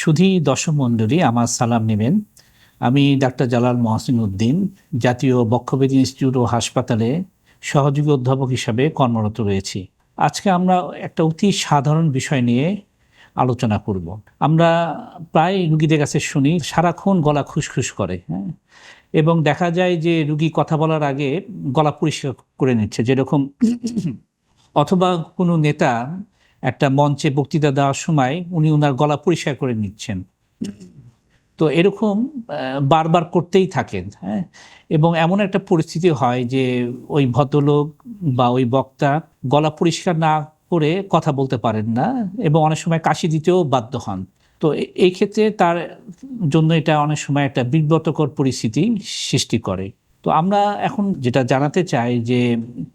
সুধী দর্শক মণ্ডলী আমার সালাম নেবেন। আমি ডাক্তার জালাল মহসিন উদ্দিন, জাতীয় বক্ষবেদী ইনস্টিটিউট ও হাসপাতালে সহযোগী অধ্যাপক হিসাবে কর্মরত রয়েছি। আজকে আমরা একটা অতি সাধারণ বিষয় নিয়ে আলোচনা করব। আমরা প্রায় রুগীদের কাছে শুনি, সারাক্ষণ গলা খুসখুস করে হ্যাঁ? এবং দেখা যায় যে রুগী কথা বলার আগে গলা পরিষ্কার করে নিচ্ছে। যেরকম অথবা কোনো নেতা একটা মঞ্চে বক্তৃতা দেওয়ার সময় উনি ওনার গলা পরিষ্কার করে নিচ্ছেন। তো এরকম বারবার করতেই থাকেন হ্যাঁ? এবং এমন একটা পরিস্থিতি হয় যে ওই ভদ্রলোক বা ওই বক্তা গলা পরিষ্কার না করে কথা বলতে পারেন না এবং অনেক সময় কাশি দিতেও বাধ্য হন। তো এই ক্ষেত্রে তার জন্য এটা অনেক সময় একটা বিব্রতকর পরিস্থিতি সৃষ্টি করে। তো আমরা এখন যেটা জানাতে চাই যে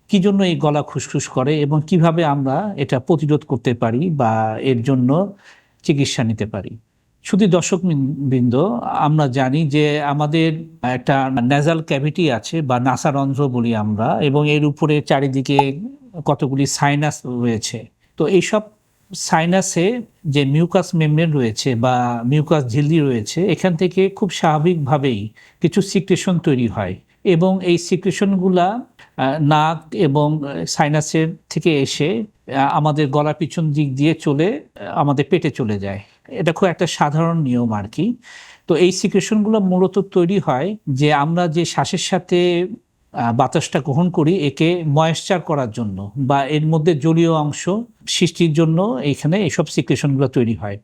কি জন্য এই গলা খুসখুস করে এবং কীভাবে আমরা এটা প্রতিরোধ করতে পারি বা এর জন্য চিকিৎসা নিতে পারি? শুধু দর্শক বৃন্দ, আমরা জানি যে আমাদের একটা নেজাল ক্যাভিটি আছে বা নাসারন্ধ্র বলি আমরা এবং এর উপরে চারিদিকে কতগুলি সাইনাস রয়েছে। তো এইসব সাইনাসে যে মিউকাস মেমব্রেন রয়েছে বা মিউকাস ঝিল্লি রয়েছে, এখান থেকে খুব স্বাভাবিকভাবেই কিছু সিক্রেশন তৈরি হয়। এবং এই সিক্রেশনগুলা নাক এবং সাইনাসের থেকে এসে আমাদের গলা পিছন দিক দিয়ে চলে আমাদের পেটে চলে যায়। এটা খুব একটা সাধারণ নিয়ম আর কি। তো এই সিক্রেশনগুলো মূলত তৈরি হয় যে আমরা যে শ্বাসের সাথে বাতাসটা গ্রহণ করি, একে ময়েশ্চার করার জন্য বা এর মধ্যে জলীয় অংশ সৃষ্টির জন্য এইখানে এইসব সিক্রেশনগুলো তৈরি হয়।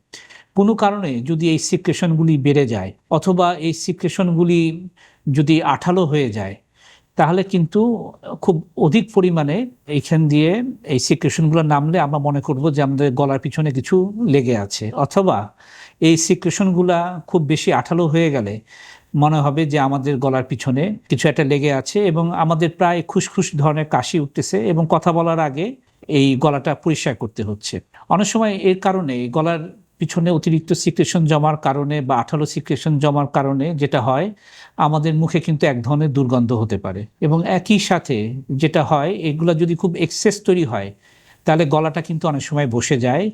কোনো কারণে যদি এই সিক্রেশনগুলি বেড়ে যায় অথবা এই সিক্রেশনগুলি যদি আঠালো হয়ে যায়, তাহলে কিন্তু খুব অধিক পরিমাণে এইখান দিয়ে এই সিক্রেশনগুলো নামলে আমরা মনে করব যে আমাদের গলার পিছনে কিছু লেগে আছে। অথবা এই সিক্রেশনগুলা খুব বেশি আঠালো হয়ে গেলে মনে হবে যে আমাদের গলার পিছনে কিছু একটা লেগে আছে এবং আমাদের প্রায় খুসখুস ধরনের কাশি উঠতেছে এবং কথা বলার আগে এই গলাটা পরিষ্কার করতে হচ্ছে। অনেক সময় এর কারণে গলার পিছনে অতিরিক্ত সিক্রেশন জমার কারণে বা আঠালো সিক্রেশন জমার কারণে যেটা হয়, আমাদের মুখে কিন্তু এক ধরনের দুর্গন্ধ হতে পারে। এবং একই সাথে যেটা হয়, এগুলো যদি খুব এক্সেস তৈরি হয়, তাহলে গলাটা কিন্তু অনেক সময় বসে যায়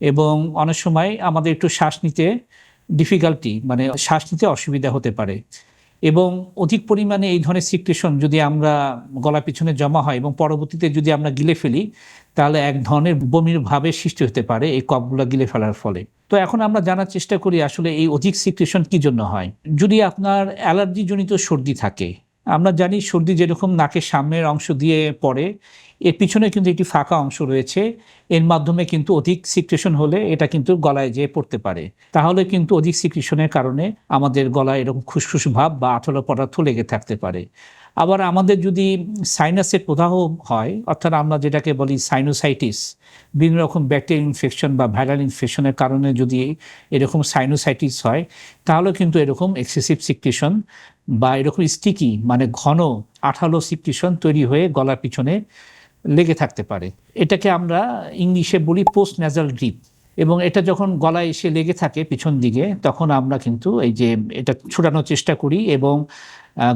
এবং অনেক সময় আমাদের একটু শ্বাস নিতে ডিফিকাল্টি মানে শ্বাস নিতে অসুবিধা হতে পারে। এবং অধিক পরিমাণে এই ধরনের সিক্রেশন যদি আমরা গলা পিছনে জমা হয় এবং পরবর্তীতে যদি আমরা গিলে ফেলি, তাহলে এক ধরনের বমির ভাবের সৃষ্টি হতে পারে এই কপগুলো গিলে ফেলার ফলে। তো এখন আমরা জানার চেষ্টা করি আসলে এই অধিক সিক্রেশন কি জন্য হয়? যদি আপনার অ্যালার্জিজনিত সর্দি থাকে, আমরা জানি সর্দি যেরকম নাকের সামনের অংশ দিয়ে পড়ে এর পিছনে কিন্তু একটি ফাঁকা অংশ রয়েছে। এর মাধ্যমে কিন্তু অধিক সিক্রেশন হলে এটা কিন্তু গলায় যেয়ে পড়তে পারে। তাহলে কিন্তু অধিক সিক্রেশনের কারণে আমাদের গলায় এরকম খুসখুস ভাব বা আঠালো পদার্থ লেগে থাকতে পারে। আবার আমাদের যদি সাইনাসের প্রদাহ হয়, অর্থাৎ আমরা যেটাকে বলি সাইনোসাইটিস বিভিন্ন রকম ব্যাকটেরিয়া ইনফেকশন বা ভাইরাল ইনফেকশনের কারণে যদি এরকম সাইনোসাইটিস হয়, তাহলে কিন্তু এরকম এক্সেসিভ সিক্রেশন বা এরকম স্টিকি মানে ঘন আঠালো সিক্রেশন তৈরি হয়ে গলার পিছনে লেগে থাকতে পারে। এটাকে আমরা ইংলিশে বলি পোস্ট ন্যাজাল ড্রিপ এবং এটা যখন গলায় এসে লেগে থাকে পিছন দিকে, তখন আমরা কিন্তু এই যে এটা ছুটানোর চেষ্টা করি এবং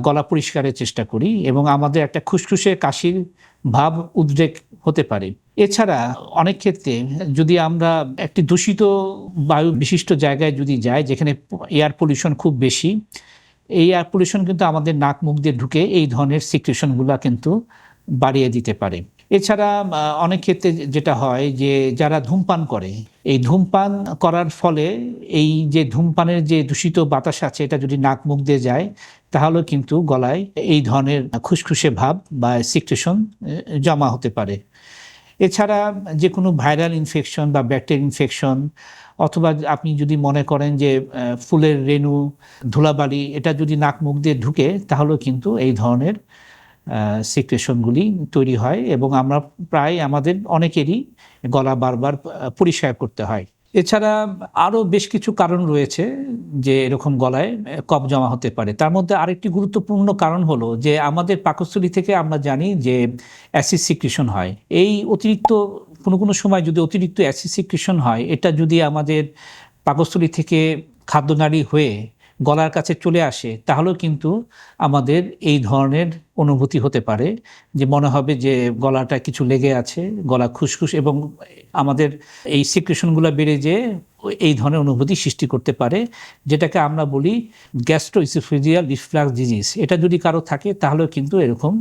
গলা পরিষ্কারের চেষ্টা করি এবং আমাদের একটা খুসখুসে কাশির ভাব উদ্রেক হতে পারে। এছাড়া অনেক ক্ষেত্রে যদি আমরা একটি দূষিত বায়ু বিশিষ্ট জায়গায় যদি যাই, যেখানে এয়ার পলিউশন খুব বেশি, এই এয়ার পলিউশন কিন্তু আমাদের নাক, মুখ দিয়ে ঢুকে এই ধরনের সিক্রেশনগুলো কিন্তু বাড়িয়ে দিতে পারে। এছাড়া অনেক ক্ষেত্রে যেটা হয় যে যারা ধূমপান করে, এই ধূমপান করার ফলে এই যে ধূমপানের যে দূষিত বাতাস আছে, এটা যদি নাক মুখ দিয়ে যায় তাহলে কিন্তু গলায় এই ধরনের খুসখুসে ভাব বা সিক্রেশন জমা হতে পারে। এছাড়া যে কোনো ভাইরাল ইনফেকশন বা ব্যাকটেরিয়া ইনফেকশন, অথবা আপনি যদি মনে করেন যে ফুলের রেণু, ধুলাবালি, এটা যদি নাক মুখ দিয়ে ঢুকে, তাহলেও কিন্তু এই ধরনের সিক্রেশনগুলি তৈরি হয় এবং আমরা প্রায় আমাদের অনেকেরই গলা বারবার পরিষ্কার করতে হয়। এছাড়া আরও বেশ কিছু কারণ রয়েছে যে এরকম গলায় কফ জমা হতে পারে। তার মধ্যে আরেকটি গুরুত্বপূর্ণ কারণ হলো যে আমাদের পাকস্থলী থেকে আমরা জানি যে অ্যাসিড সিক্রেশন হয়। এই অতিরিক্ত, কোনো কোনো সময় যদি অতিরিক্ত অ্যাসিড সিক্রেশন হয়, এটা যদি আমাদের পাকস্থলী থেকে খাদ্যনালী হয়ে গলার কাছে চলে আসে, তাহলেও কিন্তু আমাদের এই ধরনের অনুভূতি হতে পারে যে মনে হবে যে গলাটা কিছু লেগে আছে, গলা খুসখুস এবং আমাদের এই সিক্রেশনগুলো বেড়ে যেয়ে এই ধরনের অনুভূতি সৃষ্টি করতে পারে, যেটাকে আমরা বলি গ্যাস্ট্রোইসোফিজিয়াল রিফ্লাক্স ডিজিজ এটা যদি কারও থাকে, তাহলেও কিন্তু এরকম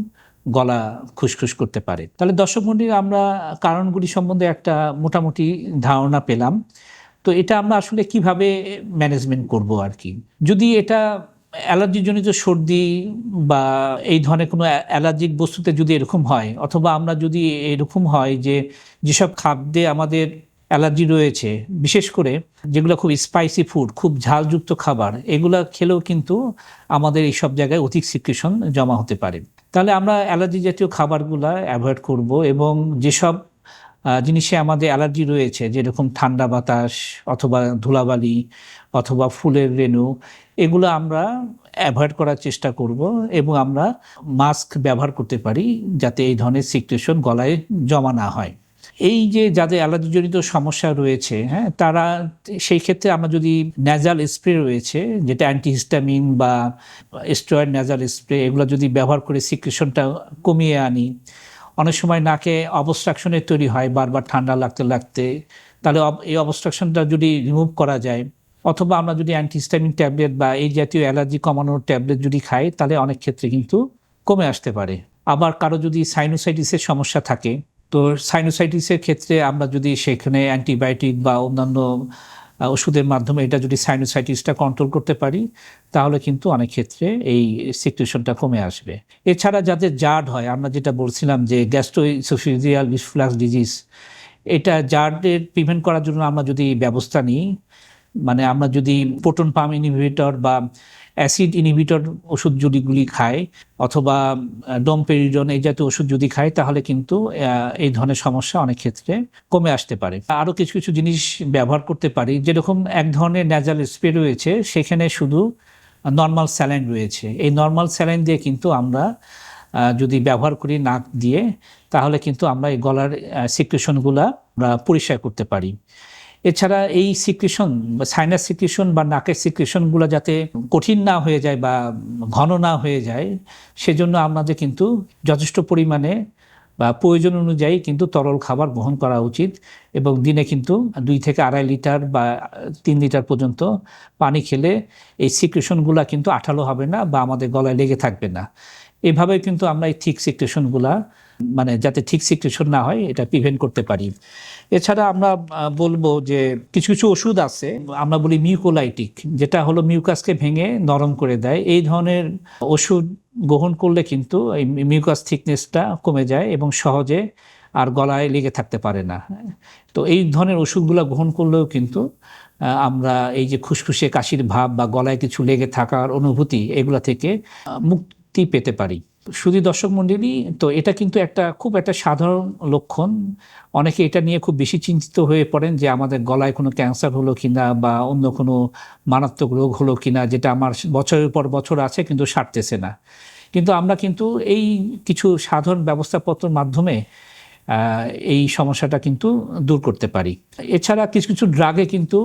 গলা খুসখুস করতে পারে। তাহলে দর্শক মন্ডলী আমরা কারণগুলি সম্বন্ধে একটা মোটামুটি ধারণা পেলাম। তো এটা আমরা আসলে কীভাবে ম্যানেজমেন্ট করব আর কি? যদি এটা অ্যালার্জিজনিত সর্দি বা এই ধরনের কোনো অ্যালার্জিক বস্তুতে যদি এরকম হয়, অথবা আমরা যদি এরকম হয় যে যেসব খাদ্যে আমাদের অ্যালার্জি রয়েছে, বিশেষ করে যেগুলো খুব স্পাইসি ফুড খুব ঝালযুক্ত খাবার, এগুলা খেলেও কিন্তু আমাদের এই সব জায়গায় অধিক সিক্রেশন জমা হতে পারে। তাহলে আমরা অ্যালার্জি জাতীয় খাবারগুলো অ্যাভয়েড করব এবং যেসব জিনিসে আমাদের অ্যালার্জি রয়েছে, যেরকম ঠান্ডা বাতাস অথবা ধুলাবালি অথবা ফুলের রেণু, এগুলো আমরা অ্যাভয়েড করার চেষ্টা করব এবং আমরা মাস্ক ব্যবহার করতে পারি যাতে এই ধরনের সিক্রেশন গলায় জমা না হয়। এই যে যাদের অ্যালার্জিজনিত সমস্যা রয়েছে হ্যাঁ তারা সেই ক্ষেত্রে আমরা যদি ন্যাজাল স্প্রে রয়েছে, যেটা অ্যান্টিহিস্টামিন বা স্টেরয়েড ন্যাজাল স্প্রে এগুলো যদি ব্যবহার করে সিক্রেশনটা কমিয়ে আনি অনেক সময় নাকে অবস্ট্রাকশনের তৈরি হয়, বারবার ঠান্ডা লাগতে লাগতে। তাহলে এই অবস্ট্রাকশনটা যদি রিমুভ করা যায়, অথবা আমরা যদি অ্যান্টিহিস্টামিন ট্যাবলেট বা এই জাতীয় অ্যালার্জি কমানোর ট্যাবলেট যদি খাই, তাহলে অনেক ক্ষেত্রে কিন্তু কমে আসতে পারে। আবার কারও যদি সাইনোসাইটিসের সমস্যা থাকে, তো সাইনোসাইটিসের ক্ষেত্রে আমরা যদি সেখানে অ্যান্টিবায়োটিক বা অন্যান্য ওষুধের মাধ্যমে এটা যদি সাইনোসাইটিসটা কন্ট্রোল করতে পারি, তাহলে কিন্তু অনেক ক্ষেত্রে এই সিচুয়েশনটা কমে আসবে। এছাড়া যাদের জার্ড হয়, আমরা যেটা বলছিলাম যে গ্যাস্ট্রোইসোফিজিয়াল রিফ্লাক্স ডিজিজ এটা জার্ডের প্রিভেন্ট করার জন্য আমরা যদি ব্যবস্থা নিই মানে আমরা যদি প্রোটন পাম ইনহিবিটর বা অ্যাসিড ইনহিবিটর ওষুধ যদিগুলি খাই অথবা ডোমপেরিডন এই জাতীয় ওষুধ যদি খাই, তাহলে কিন্তু এই ধরনের সমস্যা অনেক ক্ষেত্রে কমে আসতে পারে। আরও কিছু কিছু জিনিস ব্যবহার করতে পারি। যেরকম এক ধরনের ন্যাজাল স্প্রে রয়েছে, সেখানে শুধু নর্মাল স্যালাইন রয়েছে। এই নর্মাল স্যালাইন দিয়ে কিন্তু আমরা যদি ব্যবহার করি নাক দিয়ে, তাহলে কিন্তু আমরা এই গলার সিক্রেশনগুলা আমরা পরিষ্কার করতে পারি। এছাড়া এই সিক্রেশন বা সাইনাস সিক্রেশন বা নাকের সিক্রেশনগুলো যাতে কঠিন না হয়ে যায় বা ঘন না হয়ে যায়, সেজন্য আমাদের কিন্তু যথেষ্ট পরিমাণে বা প্রয়োজন অনুযায়ী কিন্তু তরল খাবার গ্রহণ করা উচিত এবং দিনে কিন্তু দুই থেকে আড়াই লিটার বা তিন লিটার পর্যন্ত পানি খেলে এই সিক্রেশনগুলা কিন্তু আঠালো হবে না বা আমাদের গলায় লেগে থাকবে না। এভাবে কিন্তু আমরা এই থিক সিক্রেশনগুলা মানে যাতে ঠিক সিক্রেশন না হয় এটা প্রিভেন্ট করতে পারি। এছাড়া আমরা বলব যে কিছু কিছু ওষুধ আছে আমরা বলি মিউকোলাইটিক যেটা হলো মিউকাসকে ভেঙে নরম করে দেয়। এই ধরনের ওষুধ গ্রহণ করলে কিন্তু এই মিউকাস থিকনেসটা কমে যায় এবং সহজে আর গলায় লেগে থাকতে পারে না। তো এই ধরনের ওষুধগুলো গ্রহণ করলেও কিন্তু আমরা এই যে খুসখুসে কাশির ভাব বা গলায় কিছু লেগে থাকার অনুভূতি এগুলা থেকে আহ, মুক্তি পেতে পারি। শুধু দর্শক মণ্ডলী তো এটা কিন্তু একটা খুব একটা সাধারণ লক্ষণ। অনেকে এটা নিয়ে খুব বেশি চিন্তিত হয়ে পড়েন যে আমাদের গলায় কোনো ক্যান্সার হলো কিনা বা অন্য কোনো মারাত্মক রোগ হলো কিনা, যেটা আমার বছরের পর বছর আছে কিন্তু সারতেছে না। কিন্তু আমরা কিন্তু এই কিছু সাধারণ ব্যবস্থাপত্রের মাধ্যমে এই সমস্যাটা কিন্তু দূর করতে পারি। এছাড়া কিছু কিছু ড্রাগে কিন্তু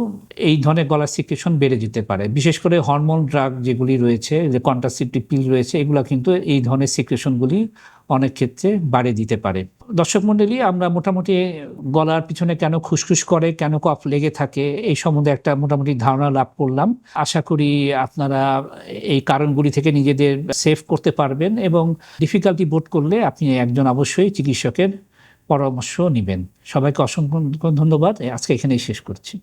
এই ধরনের গলার সিক্রেশন বেড়ে যেতে পারে। বিশেষ করে হরমোন ড্রাগ যেগুলি রয়েছে, যে কন্ট্রাসেপটিভ পিল রয়েছে, এগুলো কিন্তু এই ধরনের সিক্রেশনগুলি অনেক ক্ষেত্রে বাড়িয়ে দিতে পারে। দর্শক মণ্ডলী, আমরা মোটামুটি গলার পিছনে কেন খুসখুস করে, কেন কফ লেগে থাকে, এই সম্বন্ধে একটা মোটামুটি ধারণা লাভ করলাম। আশা করি আপনারা এই কারণগুলি থেকে নিজেদের সেভ করতে পারবেন এবং ডিফিকাল্টি বোধ করলে আপনি একজন অবশ্যই চিকিৎসকের পরামর্শ নেবেন। সবাইকে অসংখ্য ধন্যবাদ। আজকে এখানেই শেষ করছি।